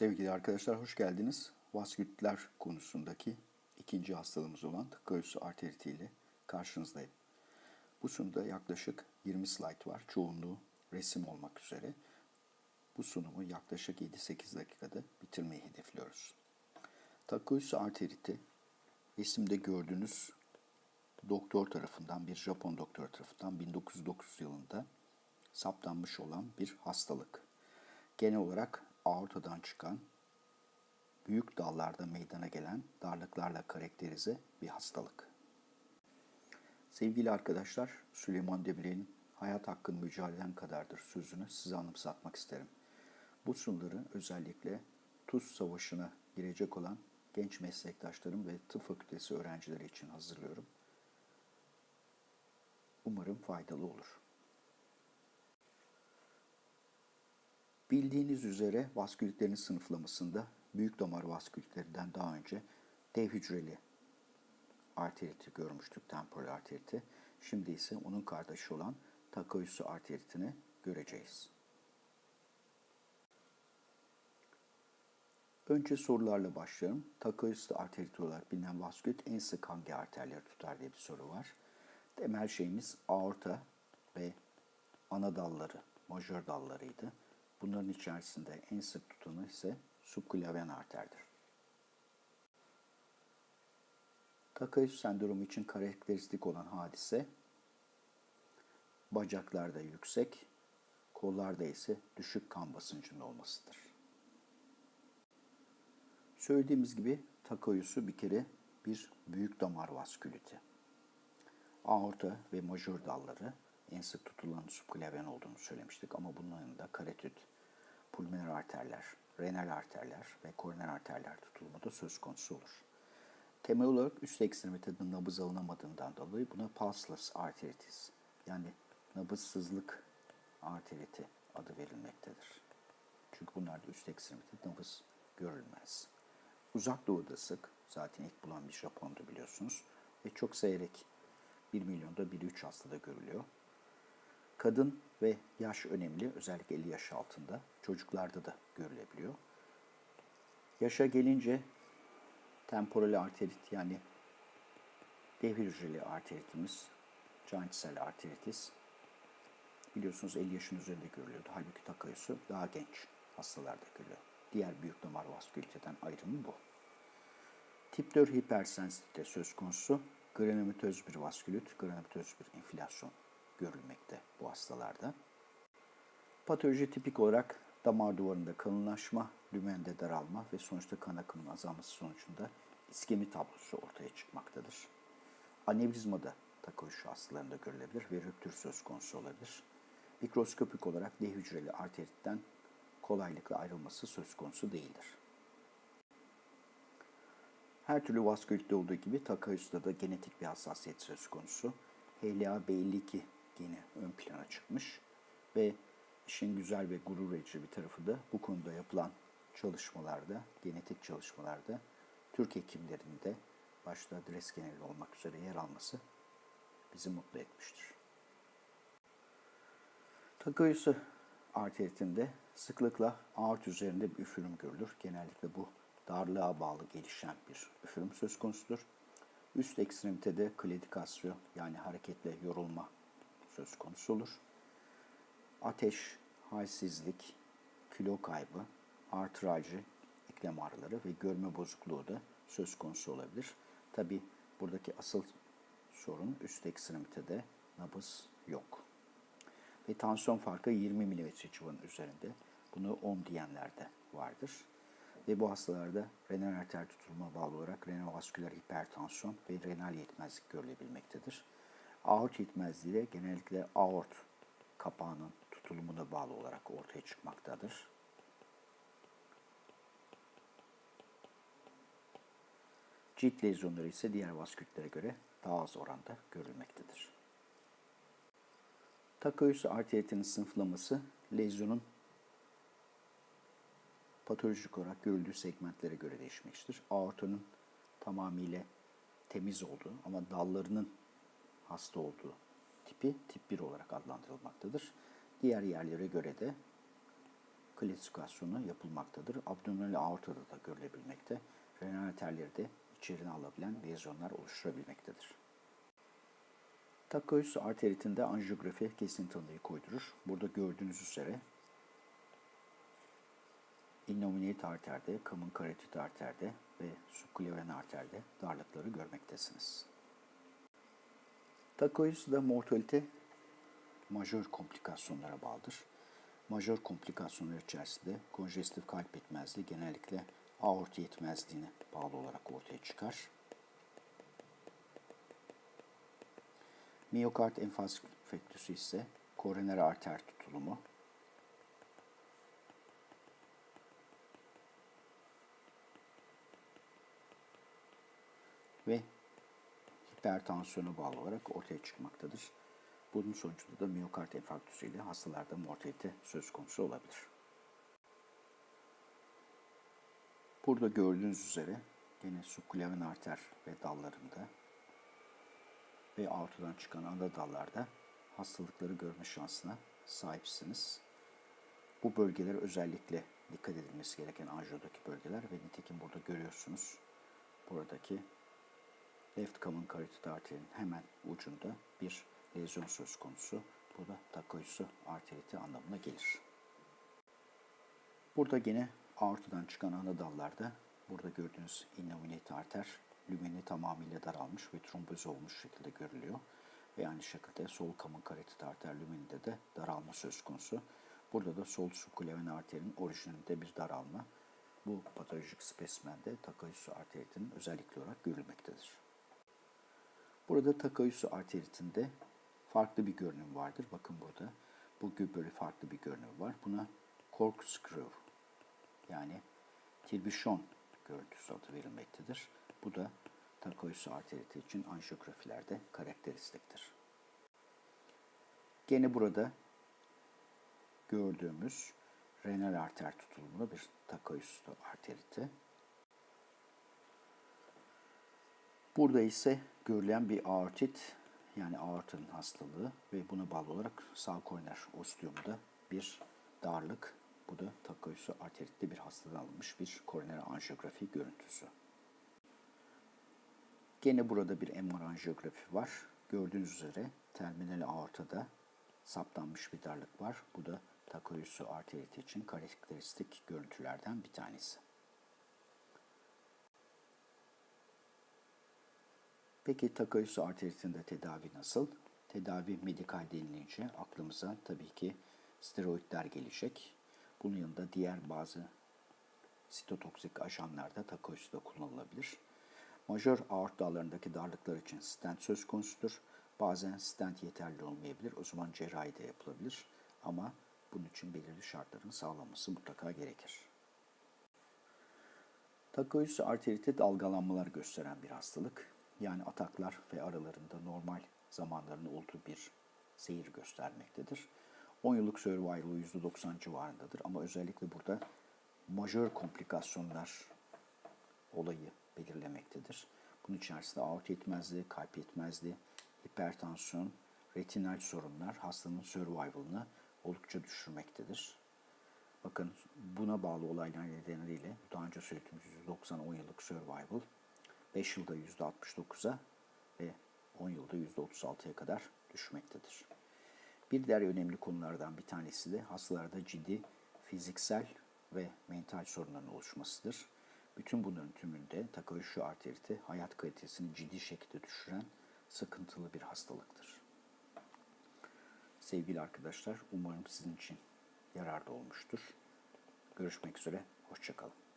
Sevgili arkadaşlar hoş geldiniz. Vaskütler konusundaki ikinci hastalığımız olan göğüs arteriti ile karşınızdayım. Bu sunuda yaklaşık 20 slayt var. Çoğunluğu resim olmak üzere. Bu sunumu yaklaşık 7-8 dakikada bitirmeyi hedefliyoruz. Takgöğüs arteriti resimde gördüğünüz doktor tarafından, bir Japon doktor tarafından 1909 yılında saptanmış olan bir hastalık. Genel olarak aortadan çıkan, büyük dallarda meydana gelen darlıklarla karakterize bir hastalık. Sevgili arkadaşlar, Süleyman Demirel'in Hayat Hakkın Mücadelen Kadardır sözünü size anımsatmak isterim. Bu sunuları özellikle Tuz Savaşı'na girecek olan genç meslektaşlarım ve tıp fakültesi öğrencileri için hazırlıyorum. Umarım faydalı olur. Bildiğiniz üzere vaskülitlerin sınıflamasında büyük damar vaskülitlerinden daha önce dev hücreli arteriti görmüştük, temporal arteriti. Şimdi ise onun kardeşi olan takoüsü arteritini göreceğiz. Önce sorularla başlayalım. Takoüsü arteriti olarak bilinen vaskülit en sık hangi arterleri tutar diye bir soru var. Temel şeyimiz aorta ve ana dalları, majör dallarıydı. Bunların içerisinde en sık tutanı ise subklavyen arterdir. Takayüs sendromu için karakteristik olan hadise bacaklarda yüksek, kollarda ise düşük kan basıncının olmasıdır. Söylediğimiz gibi takayüsü bir kere bir büyük damar vasküliti. Aorta ve majör dalları en sık tutulan subklavyen olduğunu söylemiştik ama bunun yanında karetüt, pulmoner arterler, renal arterler ve koroner arterler tutulumu da söz konusu olur. Temel olarak üst ekstremitede nabız alınamadığından dolayı buna pulseless arteritis yani nabızsızlık arteriti adı verilmektedir. Çünkü bunlarda üst ekstremitede nabız görülmez. Uzak doğuda sık, zaten ilk bulan bir Japon'du biliyorsunuz ve çok seyrek 1 milyonda 1-3 hastada görülüyor. Kadın ve yaş önemli. Özellikle 50 yaş altında. Çocuklarda da görülebiliyor. Yaşa gelince temporal arterit yani dev hücreli arteritimiz, cell arteritis biliyorsunuz 50 yaşın üzerinde görülüyordu. Halbuki takayüsü daha genç hastalarda görülüyor. Diğer büyük damar vasküliteden ayrımı bu. Tip 4 hipersensitivite söz konusu. Granülomatöz bir vaskülit, granülomatöz bir inflasyon görülmekte bu hastalarda. Patoloji tipik olarak damar duvarında kalınlaşma, lümende daralma ve sonuçta kan akımının azalması sonucunda iskemi tablosu ortaya çıkmaktadır. Anevrizma da takoyuş hastalarında görülebilir ve rüptür söz konusu olabilir. Mikroskopik olarak D hücreli arteritten kolaylıkla ayrılması söz konusu değildir. Her türlü vaskülitte olduğu gibi takayüste da genetik bir hassasiyet söz konusu. HLA-B52 geni ön plana çıkmış ve işin güzel ve gurur verici bir tarafı da bu konuda yapılan çalışmalarda, genetik çalışmalarda Türk hekimlerinde başta adres geneli olmak üzere yer alması bizi mutlu etmiştir. Takayüsü arteritinde sıklıkla aort üzerinde bir üfürüm görülür. Genellikle bu darlığa bağlı gelişen bir üfürüm söz konusudur. Üst ekstremitede kledikasyon yani hareketle yorulma söz konusu olur. Ateş, halsizlik, kilo kaybı, artralji, eklem ağrıları ve görme bozukluğu da söz konusu olabilir. Tabi buradaki asıl sorun üst ekstremitede nabız yok. Ve tansiyon farkı 20 mm civarının üzerinde. Bunu 10 diyenlerde vardır. Ve bu hastalarda renal arter tutulma bağlı olarak renovaskuler hipertansiyon ve renal yetmezlik görülebilmektedir. Aort yetmezliği de genellikle aort kapağının tutulumuna bağlı olarak ortaya çıkmaktadır. Cilt lezyonları ise diğer vaskülitlere göre daha az oranda görülmektedir. Takayüsü arteritinin sınıflaması lezyonun patolojik olarak görüldüğü segmentlere göre değişmiştir. Aortanın tamamıyla temiz olduğu ama dallarının hasta olduğu tipi tip 1 olarak adlandırılmaktadır. Diğer yerlere göre de klasifikasyonu yapılmaktadır. Abdominal aortada da görülebilmekte. Renal arterleri de içerine alabilen lezyonlar oluşturabilmektedir. Takaüs arteritinde anjiyografi kesin tanıyı koydurur. Burada gördüğünüz üzere innominate arterde, common carotid arterde ve subklavyen arterde darlıkları görmektesiniz. Takaüs'de mortalite majör komplikasyonlara bağlıdır. Majör komplikasyonlar içerisinde konjestif kalp yetmezliği genellikle aorta yetmezliğine bağlı olarak ortaya çıkar. Miyokard enfarktüsü ise koroner arter tutulumu, ve hipertansiyona bağlı olarak ortaya çıkmaktadır. Bunun sonucunda da miyokard enfarktüsü ile hastalarda mortalite söz konusu olabilir. Burada gördüğünüz üzere yine subklavyen arter ve dallarında ve aortadan çıkan ana dallarda hastalıkları görme şansına sahipsiniz. Bu bölgeler özellikle dikkat edilmesi gereken anjiyodaki bölgeler ve nitekim burada görüyorsunuz. Buradaki left common carotid arterinin hemen ucunda bir lezyon söz konusu. Bu da takoyusu arteriti anlamına gelir. Burada gene aortadan çıkan ana dallarda burada gördüğünüz innominate arter lümeni tamamıyla daralmış ve tromboz olmuş şekilde görülüyor. Ve aynı şekilde sol common carotid arter lümeninde de daralma söz konusu. Burada da sol subklavyen arterin orijininde bir daralma. Bu patolojik spesmende takaüsü arteritinin özellikli olarak görülmektedir. Burada takaüsü arteritinde farklı bir görünüm vardır. Bakın burada bu böyle farklı bir görünüm var. Buna corkscrew yani tirbüşon görüntüsü adı verilmektedir. Bu da takaüsü arteriti için anjiyografilerde karakteristiktir. Gene burada gördüğümüz renal arter tutulumlu bir takaüsü arteriti. Burada ise görülen bir aortit yani aortanın hastalığı ve buna bağlı olarak sağ koroner ostiumda bir darlık. Bu da takaüsü arteritte bir hastadan alınmış bir koroner anjiyografi görüntüsü. Gene burada bir MR anjiyografi var. Gördüğünüz üzere terminal aortada saptanmış bir darlık var. Bu da takaüsü arteriti için karakteristik görüntülerden bir tanesi. Peki takaüsü arteritinde tedavi nasıl? Tedavi medikal denilince aklımıza tabii ki steroidler gelecek. Bunun yanında diğer bazı sitotoksik ajanlar da takaüsüde kullanılabilir. Majör aort dağlarındaki darlıklar için stent söz konusudur. Bazen stent yeterli olmayabilir. O zaman cerrahi de yapılabilir. Ama bunun için belirli şartların sağlanması mutlaka gerekir. Takaüsü arteriti dalgalanmalar gösteren bir hastalık. Yani ataklar ve aralarında normal zamanların olduğu bir seyir göstermektedir. 10 yıllık survival'ı %90 civarındadır ama özellikle burada majör komplikasyonlar olayı belirlemektedir. Bunun içerisinde aort yetmezliği, kalp yetmezliği, hipertansiyon, retinal sorunlar hastanın survival'ını oldukça düşürmektedir. Bakın buna bağlı olaylar nedeniyle daha önce söylediğimiz 190 10 yıllık survival 5 yılda %69'a ve 10 yılda %36'ya kadar düşmektedir. Bir diğer önemli konulardan bir tanesi de hastalarda ciddi fiziksel ve mental sorunların oluşmasıdır. Bütün bunların tümünde takaüsü arteriti hayat kalitesini ciddi şekilde düşüren sıkıntılı bir hastalıktır. Sevgili arkadaşlar, umarım sizin için yararlı olmuştur. Görüşmek üzere, hoşçakalın.